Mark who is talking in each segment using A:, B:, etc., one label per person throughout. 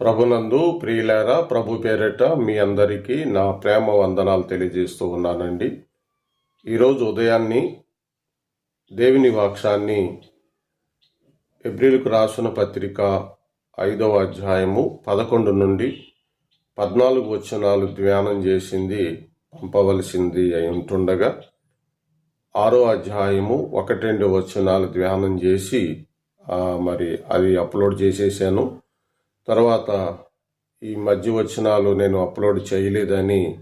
A: ప్రభునందు ప్రియులారా ప్రభు పేరిట మీ అందరికీ నా ప్రేమ వందనాలు తెలియజేస్తూ ఉన్నానండి. ఈరోజు ఉదయాన్ని దేవుని వాక్షాన్ని ఏప్రిల్కు రాసిన పత్రిక ఐదవ అధ్యాయము పదకొండు నుండి పద్నాలుగు వచనాలు ధ్యానం చేసింది పంపవలసింది అయి ఉంటుండగా ఆరో అధ్యాయము ఒకటి రెండు వచనాలు ధ్యానం చేసి మరి అది అప్లోడ్ చేసేసాను. తర్వాత ఈ మధ్య వచనాలు నేను అప్లోడ్ చేయలేదని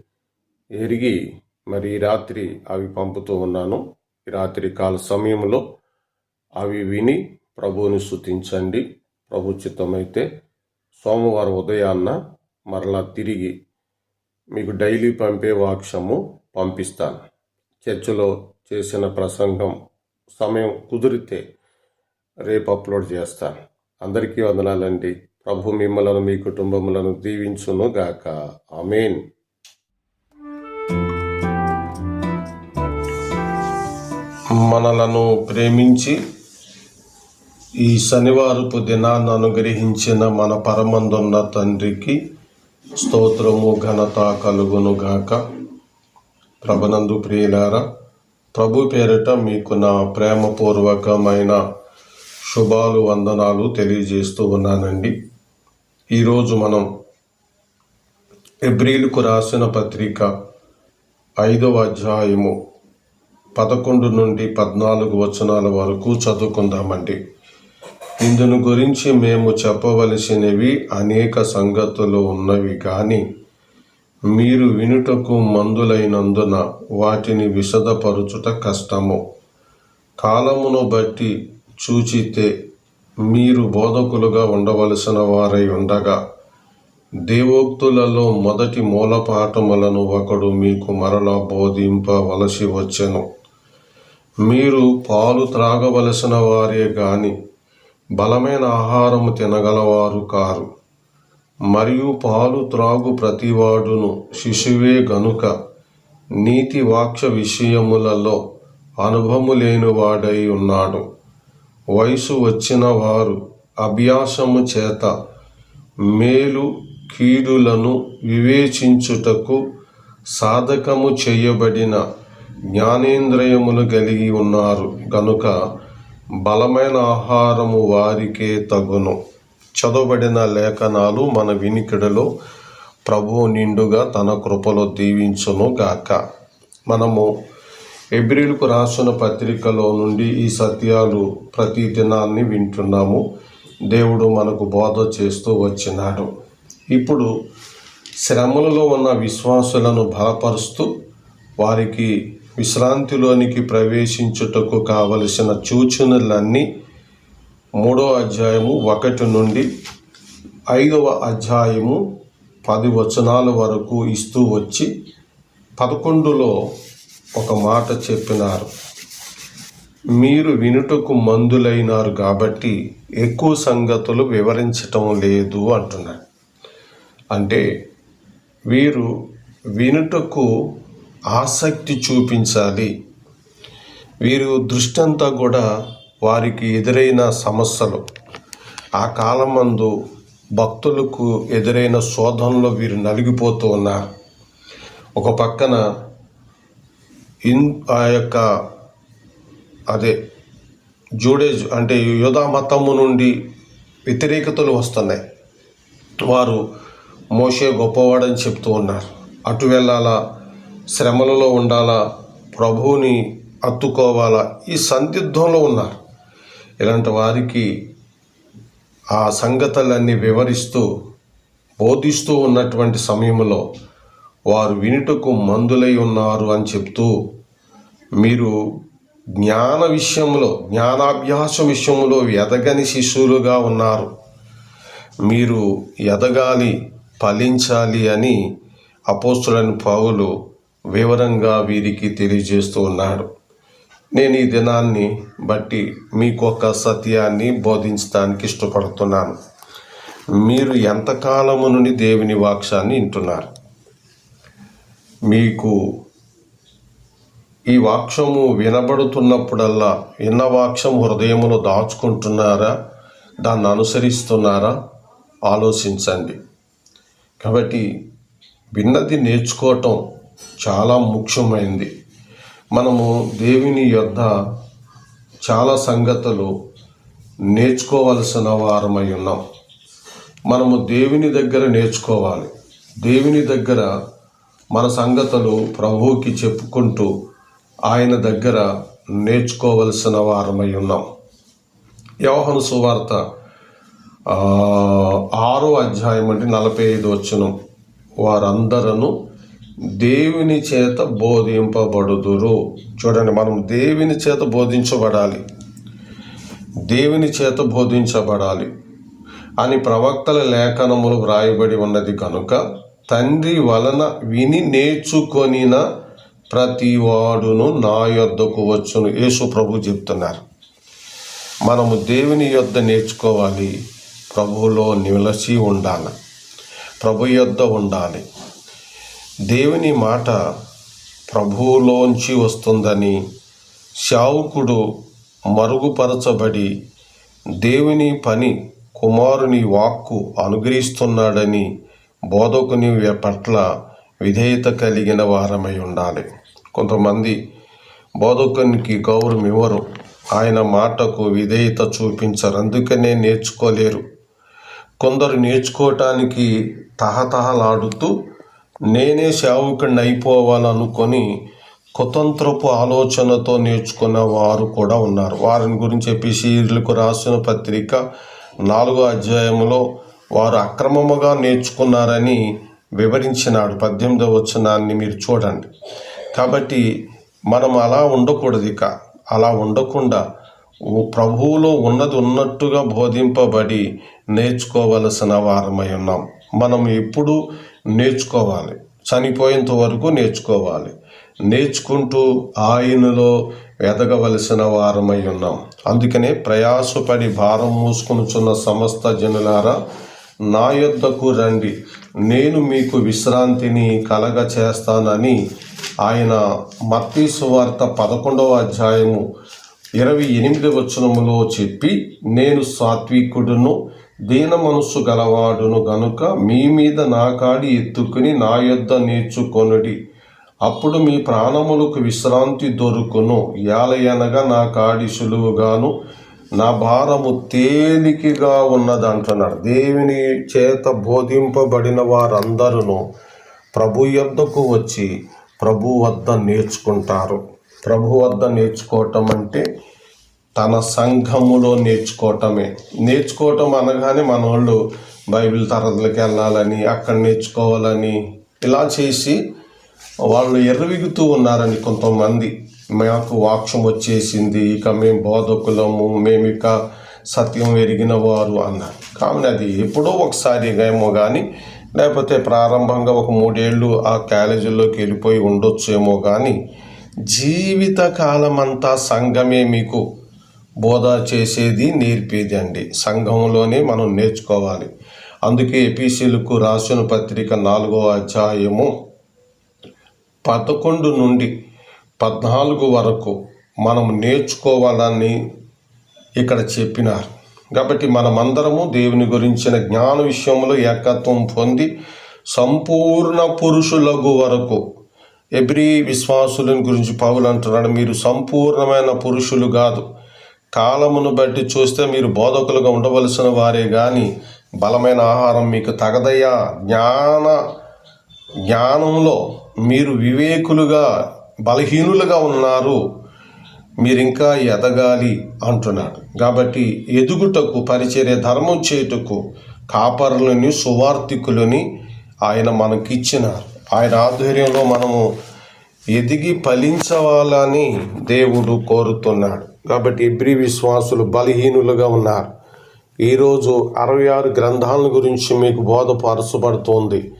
A: ఎరిగి మరి ఈ రాత్రి అవి పంపుతూ ఉన్నాను. ఈ రాత్రి కాల సమయంలో అవి విని ప్రభువుని శుతించండి ప్రభు చిత్తమైతే సోమవారం ఉదయాన్న మరలా తిరిగి మీకు డైలీ పంపే వాక్షము పంపిస్తాను. చర్చిలో చేసిన ప్రసంగం సమయం కుదిరితే రేపు అప్లోడ్ చేస్తాను. అందరికీ వందనాలండి. ప్రభు మిమ్మలను మీ కుటుంబములను దీవించును గాక. ఆమెన్. మనలను ప్రేమించి ఈ శనివారపు దినాన్ని అనుగ్రహించిన మన పరమందున్న తండ్రికి స్తోత్రము ఘనత కలుగును గాక. ప్రభనందు ప్రియులారా ప్రభు పేరిట మీకు నా ప్రేమపూర్వకమైన శుభాలు వందనాలు తెలియజేస్తూ ఉన్నానండి. ఈరోజు మనం ఎబ్రిల్కు రాసిన పత్రిక ఐదవ అధ్యాయము పదకొండు నుండి పద్నాలుగు వచనాల వరకు చదువుకుందామండి. ఇందును గురించి మేము చెప్పవలసినవి అనేక సంగతులు ఉన్నవి కానీ మీరు వినుటకు మందులైనందున వాటిని విశదపరుచుట కష్టము. కాలమును బట్టి చూచితే మీరు బోధకులుగా ఉండవలసిన వారై ఉండగా దేవోక్తులలో మొదటి మూలపాఠములను ఒకడు మీకు మరలా బోధింపవలసి వచ్చెను. మీరు పాలు త్రాగవలసిన వారే గాని బలమైన ఆహారము తినగలవారు కారు. మరియు పాలు త్రాగు ప్రతివాడును శిశువే గనుక నీతి వాక్య విషయములలో అనుభవము లేనివాడై ఉన్నాడు. వయసు వచ్చిన వారు అభ్యాసము చేత మేలు కీడులను వివేచించుటకు సాధకము చేయబడిన జ్ఞానేంద్రియములు కలిగి ఉన్నారు. కనుక బలమైన ఆహారము వారికే తగును. చదవబడిన లేఖనాలు మన వినికిడిలో ప్రభువు నిండుగా తన కృపలో దీవించును గాక. మనము ఎబ్రిల్కు రాసిన పత్రికలో నుండి ఈ సత్యాలు ప్రతి దినాన్ని వింటున్నాము. దేవుడు మనకు బోధ చేస్తూ వచ్చినాడు. ఇప్పుడు శ్రమలలో ఉన్న విశ్వాసులను బలపరుస్తూ వారికి విశ్రాంతిలోనికి ప్రవేశించుటకు కావలసిన సూచనలన్నీ మూడో అధ్యాయము ఒకటి నుండి ఐదవ అధ్యాయము పది వచనాల వరకు ఇస్తూ వచ్చి పదకొండులో ఒక మాట చెప్పినారు. మీరు వినుటకు మందులైనారు కాబట్టి ఎక్కువ సంగతులు వివరించటం లేదు అంటున్నాడు అంటే వీరు వినుటకు ఆసక్తి చూపించాలి. వీరు దృష్టి అంతా కూడా వారికి ఎదురైన సమస్యలు. ఆ కాలమందు భక్తులకు ఎదురైన శోధనలో వీరు నలిగిపోతూ ఉన్నారు. ఒక పక్కన ఇన్ ఆ యొక్క అదే జూడేజ్ అంటే యోధా మతము నుండి వ్యతిరేకతలు వస్తున్నాయి. వారు మోషే గొప్పవాడని చెప్తూ ఉన్నారు. అటు వెళ్ళాలా శ్రమలలో ఉండాలా ప్రభువుని అత్తుకోవాలా ఈ సందిగ్ధంలో ఉన్నారు. ఇలాంటి వారికి ఆ సంగతులన్నీ వివరిస్తూ బోధిస్తూ ఉన్నటువంటి సమయంలో వారు వినుటకు మందులై ఉన్నారు అని చెప్తూ మీరు జ్ఞాన విషయంలో జ్ఞానాభ్యాసం విషయంలో ఎదగని శిష్యులుగా ఉన్నారు. మీరు ఎదగాలి ఫలించాలి అని అపోస్తులని పావులు వివరంగా వీరికి తెలియజేస్తూ ఉన్నాడు. నేను ఈ దినాన్ని బట్టి మీకు ఒక సత్యాన్ని బోధించడానికి ఇష్టపడుతున్నాను. మీరు ఎంతకాలము నుండి దేవుని వాక్యాన్ని వింటున్నారు? మీకు ఈ వాక్యము వినబడుతున్నప్పుడల్లా విన్న వాక్యం హృదయములో దాచుకుంటున్నారా? దాన్ని అనుసరిస్తున్నారా? ఆలోచించండి. కాబట్టి విన్నది నేర్చుకోవటం చాలా ముఖ్యమైంది. మనము దేవుని యొద్ద చాలా సంగతులు నేర్చుకోవలసిన వారమై ఉన్నాం. మనము దేవుని దగ్గర నేర్చుకోవాలి. దేవుని దగ్గర మన సంగతులు ప్రభువుకి చెప్పుకుంటూ ఆయన దగ్గర నేర్చుకోవలసిన వారమై ఉన్నాం. యోహను సువార్త ఆరో అధ్యాయం అంటే నలభై ఐదు వచ్చును వారందరూ దేవుని చేత బోధింపబడుదురు. చూడండి మనం దేవుని చేత బోధించబడాలి. దేవుని చేత బోధించబడాలి అని ప్రవక్తల లేఖనములు వ్రాయబడి ఉన్నది కనుక తండ్రి వలన విని నేర్చుకొనిన ప్రతి వాడును నా యొద్దకు వచ్చును. యేసు ప్రభు చెప్తున్నారు. మనము దేవుని యొద్ద నేర్చుకోవాలి. ప్రభువులో నిలసి ఉండాలి. ప్రభు యొద్ద ఉండాలి. దేవుని మాట ప్రభువులోంచి వస్తుందని శావుకుడు మరుగుపరచబడి దేవుని పని కుమారుని వాక్కు అనుగ్రహిస్తున్నాడని బోధకుని పట్ల విధేయత కలిగిన వారమై ఉండాలి. కొంతమంది బోధకునికి గౌరవం ఇవ్వరు. ఆయన మాటకు విధేయత చూపించరు. అందుకనే నేర్చుకోలేరు. కొందరు నేర్చుకోవటానికి తహతహలాడుతూ నేనే సేవకుడిని అయిపోవాలనుకొని కుతంత్రపు ఆలోచనతో నేర్చుకున్న వారు కూడా ఉన్నారు. వారిని గురించి ఎపిసీలకు రాసిన పత్రిక నాలుగో అధ్యాయంలో వారు అక్రమముగా నేర్చుకున్నారని వివరించినాడు. పద్దెనిమిదవ వచనాన్ని మీరు చూడండి. కాబట్టి మనం అలా ఉండకూడదు ఇక. అలా ఉండకుండా ప్రభువులో ఉన్నది ఉన్నట్టుగా బోధింపబడి నేర్చుకోవలసిన వారమై ఉన్నాం. మనం ఎప్పుడు నేర్చుకోవాలి. చనిపోయేంత వరకు నేర్చుకోవాలి. నేర్చుకుంటూ ఆయనలో ఎదగవలసిన వారమై ఉన్నాం. అందుకనే ప్రయాసపడి భారం మూసుకొనుచున్న సమస్త జనులారా నా యొద్దకు రండి. నేను మీకు విశ్రాంతిని కలగ చేస్తానని ఆయన మత్తీ సువార్త పదకొండవ అధ్యాయము ఇరవై ఎనిమిది వచనములో చెప్పి నేను సాత్వికుడును దీన మనస్సు గలవాడును గనుక మీ మీద నా కాడి ఎత్తుకుని నా యొద్ద నేర్చుకొనుడి. అప్పుడు మీ ప్రాణములకు విశ్రాంతి దొరుకును. యాలయనగా నా కాడి సులువుగాను నా భారము తేలికగా ఉన్నది అంటున్నాడు దేవుని చేత బోధింపబడిన వారందరూ ప్రభు యొద్దకు వచ్చి ప్రభు వద్ద నేర్చుకుంటారు. ప్రభు వద్ద నేర్చుకోవటం అంటే తన సంఘములో నేర్చుకోవటమే. నేర్చుకోవటం అనగానే మన వాళ్ళు బైబిల్ తరగతులకు వెళ్ళాలని అక్కడ నేర్చుకోవాలని ఇలా చేసి వాళ్ళు ఎర్రవిగుతూ ఉన్నారని కొంతమంది. మాకు వాక్షం వచ్చేసింది. ఇక మేము బోధకులము మేము ఇక సత్యం ఎరిగిన వారు అన్నారు. కావున అది ఎప్పుడో ఒకసారి ఏమో కానీ లేకపోతే ప్రారంభంగా ఒక మూడేళ్ళు ఆ కాలేజీలోకి వెళ్ళిపోయి ఉండొచ్చేమో కానీ జీవిత కాలమంతా సంఘమే మీకు బోధ చేసేది నేర్పేది అండి సంఘంలోనే మనం నేర్చుకోవాలి. అందుకే ఎపిసిలకు రాసిన పత్రిక నాలుగో అధ్యాయము పదకొండు నుండి పద్నాలుగు వరకు మనం నేర్చుకోవాలని ఇక్కడ చెప్పినారు. కాబట్టి మనమందరము దేవుని గురించిన జ్ఞాన విషయంలో ఏకత్వం పొంది సంపూర్ణ పురుషులకు వరకు ఎబ్రి విశ్వాసులను గురించి పౌలు అంటున్నాడు మీరు సంపూర్ణమైన పురుషులు కాదు. కాలమును బట్టి చూస్తే మీరు బోధకులుగా ఉండవలసిన వారే కానీ బలమైన ఆహారం మీకు తగదయ్యా. జ్ఞాన జ్ఞానంలో మీరు వివేకులుగా బలహీనులుగా ఉన్నారు. మీరు ఇంకా ఎదగాలి అంటున్నాడు. కాబట్టి ఎదుగుటకు పరిచర్య ధర్మం చేయుటకు కాపరులని సువార్థికులని ఆయన మనకిచ్చినారు. ఆయన ఆధ్వర్యంలో మనము ఎదిగి ఫలించవాలని దేవుడు కోరుతున్నాడు. కాబట్టి ఇబ్రి విశ్వాసులు బలహీనులుగా ఉన్నారు. ఈరోజు అరవై ఆరు గ్రంథాల గురించి మీకు బోధపరచబడుతోంది.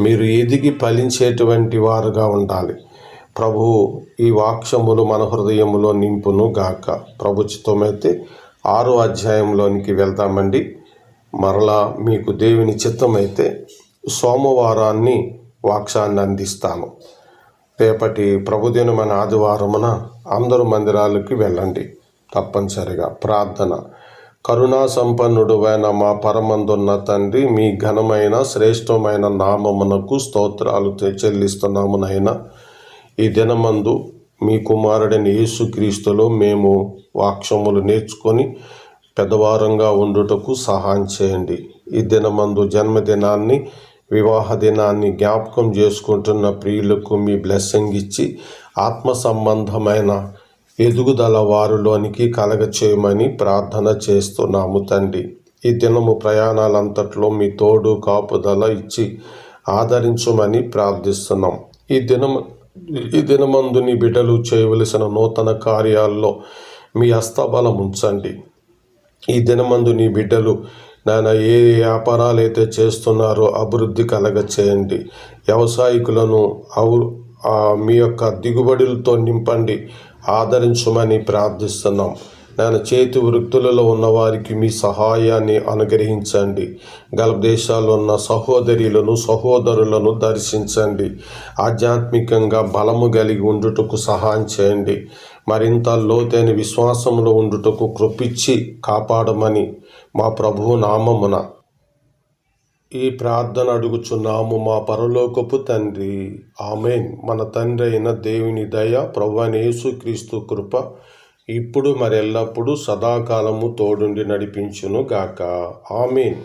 A: మీరు ఎదిగి ఫలించేటువంటి వారుగా ఉండాలి. ప్రభు ఈ వాక్యములు మన హృదయములో నింపును గాక. ప్రభు ఆరో అధ్యాయంలోనికి వెళ్తామండి. మరలా మీకు దేవుని చిత్తమైతే సోమవారాన్ని వాక్సాన్ని అందిస్తాను. రేపటి ప్రభుదినమైన ఆదివారమున అందరు మందిరాలకి వెళ్ళండి. తప్పనిసరిగా ప్రార్థన. కరుణా సంపన్నుడు అయిన మా పరమందున్న తండ్రి మీ ఘనమైన శ్రేష్టమైన నామమునకు స్తోత్రాలు తె- ఈ దినమందు మీ కుమారుడైన యేసుక్రీస్తులో మేము వాక్షములు నేర్చుకొని పెద్దవారంగా ఉండుటకు సహాయం చేయండి. ఈ దినమందు జన్మదినాన్ని వివాహ దినాన్ని జ్ఞాపకం చేసుకుంటున్న ప్రియులకు మీ బ్లెస్సింగ్ ఇచ్చి ఆత్మ సంబంధమైన ఎదుగుదల వారిలోనికి కలగచేయమని ప్రార్థన చేస్తున్నాము తండ్రి. ఈ దినము ప్రయాణాలంతట్లో మీ తోడు కాపుదల ఇచ్చి ఆదరించమని ప్రార్థిస్తున్నాం. ఈ దినము ఈ దినమందు నీ బిడ్డలు చేయవలసిన నూతన కార్యాల్లో మీ హస్తబలం ఉంచండి. ఈ దినమందు నీ బిడ్డలు నాయన ఏ వ్యాపారాలు అయితే చేస్తున్నారో అభివృద్ధి కలగ చేయండి వ్యవసాయకులను అవు మీ యొక్క దిగుబడులతో నింపండి. ఆదరించమని ప్రార్థిస్తున్నాం. నాయన చేతి వృత్తులలో ఉన్నవారికి మీ సహాయాన్ని అనుగ్రహించండి. గల్ఫ్ దేశాల్లో ఉన్న సహోదరులను సహోదరులను దర్శించండి. ఆధ్యాత్మికంగా బలము కలిగి ఉండుటకు సహాయం చేయండి. మరింత లోతైన విశ్వాసంలో ఉండుటకు కృపిచ్చి కాపాడమని మా ప్రభువు నామమున ఈ ప్రార్థన అడుగుచున్నాము. మా పరలోకపు తండ్రి. ఆమెన్. మన తండ్రి అయిన దేవుని దయ ప్రభు అయిన యేసుక్రీస్తు కృప ఇప్పుడు మరెల్లప్పుడూ సదాకాలము తోడుండి నడిపించును గాక ఆమెన్.